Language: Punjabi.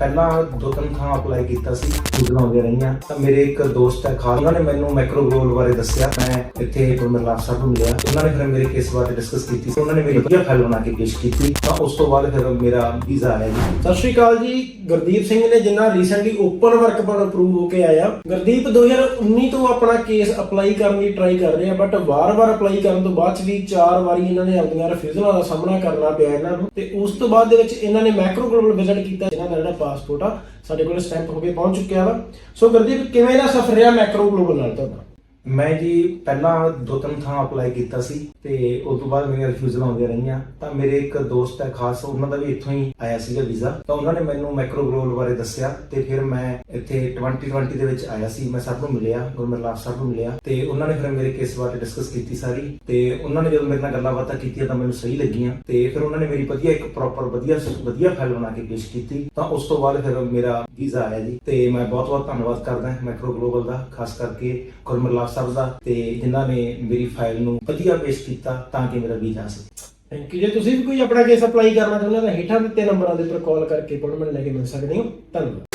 ਪਹਿਲਾਂ ਦੋ ਤਿੰਨ ਥਾਂ ਅਪਲਾਈ ਕੀਤਾ ਸੀ ਚੀਜ਼ਾਂ ਆਉਂਦੀਆਂ ਰਹੀਆਂ। ਤਾਂ ਮੇਰੇ ਇੱਕ ਦੋਸਤ ਹੈ ਖਾਨ ਉਹਨਾਂ ਨੇ ਮੈਨੂੰ ਮਾਈਕਰੋਗਲੋਲ ਬਾਰੇ ਦੱਸਿਆ। ਮੈਂ ਇੱਥੇ ਗੁਰਮਰਲਾਲ ਸਾਹਿਬ ਨੂੰ ਮਿਲਿਆ। ਉਹਨਾਂ ਨੇ ਫਿਰ ਮੇਰੇ ਕੇਸ ਬਾਰੇ ਡਿਸਕਸ ਕੀਤੀ। ਉਹਨਾਂ ਨੇ ਮੇਰੀ ਵਧੀਆ ਫਾਈਲ ਬਣਾ ਕੇ ਪੇਸ਼ ਕੀਤੀ। ਤਾਂ ਉਸ ਤੋਂ ਬਾਅਦ ਫਿਰ ਮੇਰਾ ਵੀਜ਼ਾ ਆਇਆ ਜੀ। ਸਤਿ ਸ਼੍ਰੀ ਅਕਾਲ ਜੀ। ਗੁਰਦੀਪ ਸਿੰਘ ਨੇ ਜਿੰਨਾ recently open work permit approve ਹੋ ਕੇ ਆਇਆ। ਗੁਰਦੀਪ 2019 ਤੋਂ ਆਪਣਾ ਕੇਸ ਅਪਲਾਈ ਕਰਨ ਦੀ ਟਰਾਈ ਕਰ ਰਹੇ ਬਟ ਵਾਰ-ਵਾਰ ਅਪਲਾਈ ਕਰਨ ਤੋਂ ਬਾਅਦ ਚ ਵੀ ਚਾਰ ਵਾਰੀ ਇਹਨਾਂ ਨੇ ਆਪਣੀਆਂ ਰਿਫਿਊਜ਼ਲਾਂ ਦਾ ਸਾਹਮਣਾ ਕਰਨਾ ਪਿਆ ਇਹਨਾਂ ਨੂੰ। ਤੇ ਉਸ ਤੋਂ ਬਾਅਦ ਦੇ ਵਿੱਚ ਇਹਨਾਂ ਨੇ ਮੈਕਰੋ ਗਲੋਬਲ ਵਿਜ਼ਿਟ ਕੀਤਾ, ਜਿਨ੍ਹਾਂ ਦਾ ਜਿਹੜਾ ਪਾਸਪੋਰਟ ਆ ਸਾਡੇ ਕੋਲ ਸਟੈਂਪ ਹੋ ਕੇ ਪਹੁੰਚ ਚੁੱਕਿਆ ਵਾ। ਸੋ ਗੁਰਦੀਪ, ਕਿਵੇਂ ਦਾ ਸਫ਼ਰ ਰਿਹਾ ਮੈਕਰੋ ਗਲੋਬਲ ਨਾਲ ਤੁਹਾਡਾ? ਮੈਂ ਜੀ ਪਹਿਲਾਂ ਦੋ ਤਿੰਨ ਥਾਂ ਅਪਲਾਈ ਕੀਤਾ ਸੀ ਤੇ ਉਸ ਤੋਂ ਬਾਅਦ ਮੇਰੀਆਂ ਰਿਫਿਊਜ਼ਲ ਆਉਂਦੀਆਂ ਰਹੀਆਂ। ਤਾਂ ਮੇਰੇ ਇੱਕ ਦੋਸਤ ਹੈ ਖਾਸ, ਉਹਨਾਂ ਦਾ ਵੀ ਇੱਥੋਂ ਹੀ ਆਇਆ ਸੀਗਾ ਵੀਜ਼ਾ। ਤਾਂ ਉਹਨਾਂ ਨੇ ਮੈਨੂੰ ਮਾਈਕਰੋਗਲੋਲ ਬਾਰੇ ਦੱਸਿਆ ਤੇ ਫਿਰ ਮੈਂ ਇੱਥੇ 2020 ਦੇ ਵਿੱਚ ਆਇਆ ਸੀ। ਮੈਂ ਸਭ ਨੂੰ ਮਿਲਿਆ ਗੁਰਮਰਲਾਲ ਸਾਹਿਬ ਨੂੰ ਮਿਲਿਆ ਤੇ ਉਹਨਾਂ ਨੇ ਫਿਰ ਮੇਰੇ ਕੇਸ ਬਾਰੇ ਡਿਸਕਸ ਕੀਤੀ ਸਾਰੀ। ਤੇ ਉਹਨਾਂ ਨੇ ਜਦੋਂ ਮੇਰੇ ਨਾਲ ਗੱਲਾਂ ਬਾਤਾਂ ਕੀਤੀਆਂ ਤਾਂ ਮੈਨੂੰ ਸਹੀ ਲੱਗੀਆਂ ਤੇ ਫਿਰ ਉਹਨਾਂ ਨੇ ਮੇਰੀ ਵਧੀਆ ਇੱਕ ਪ੍ਰੋਪਰ ਵਧੀਆ ਵਧੀਆ ਫਾਈਲ ਬਣਾ ਕੇ ਪੇਸ਼ ਕੀਤੀ। ਤਾਂ ਉਸ ਤੋਂ ਬਾਅਦ ਫਿਰ ਮੇਰਾ ਵੀਜ਼ਾ ਆਇਆ ਜੀ ਤੇ ਮੈਂ ਬਹੁਤ ਬਹੁਤ ਧੰਨਵਾਦ ਕਰਦਾ ਮਾਈਕਰੋ ਗਲੋਬਲ ਦਾ, ਖਾਸ ਕਰਕੇ ਗੁਰਮਰਲਾਲ ਸਾਹਿਬ ਤੇ ਜਿਨ੍ਹਾਂ ਨੇ ਮੇਰੀ ਫਾਈਲ ਨੂੰ ਵਧੀਆ ਪੇਸ਼ ਕੀਤਾ ਤਾਂ ਕਿ ਮੇਰਾ ਵੀਜ਼ਾ ਆ ਸਕੇ। ਥੈਂਕ ਯੂ ਜੇ ਤੁਸੀਂ ਵੀ ਕੋਈ ਆਪਣਾ ਕੇਸ ਅਪਲਾਈ ਕਰਨਾ ਚਾਹੁੰਦੇ ਹੋ ਤਾਂ ਹੇਠਾਂ ਦਿੱਤੇ ਨੰਬਰਾਂ ਦੇ ਉੱਪਰ ਕਾਲ ਕਰਕੇ ਅਪਾਇੰਟਮੈਂਟ ਲੈ ਕੇ ਮਿਲ ਸਕਦੇ ਹੋ। ਧੰਨਵਾਦ।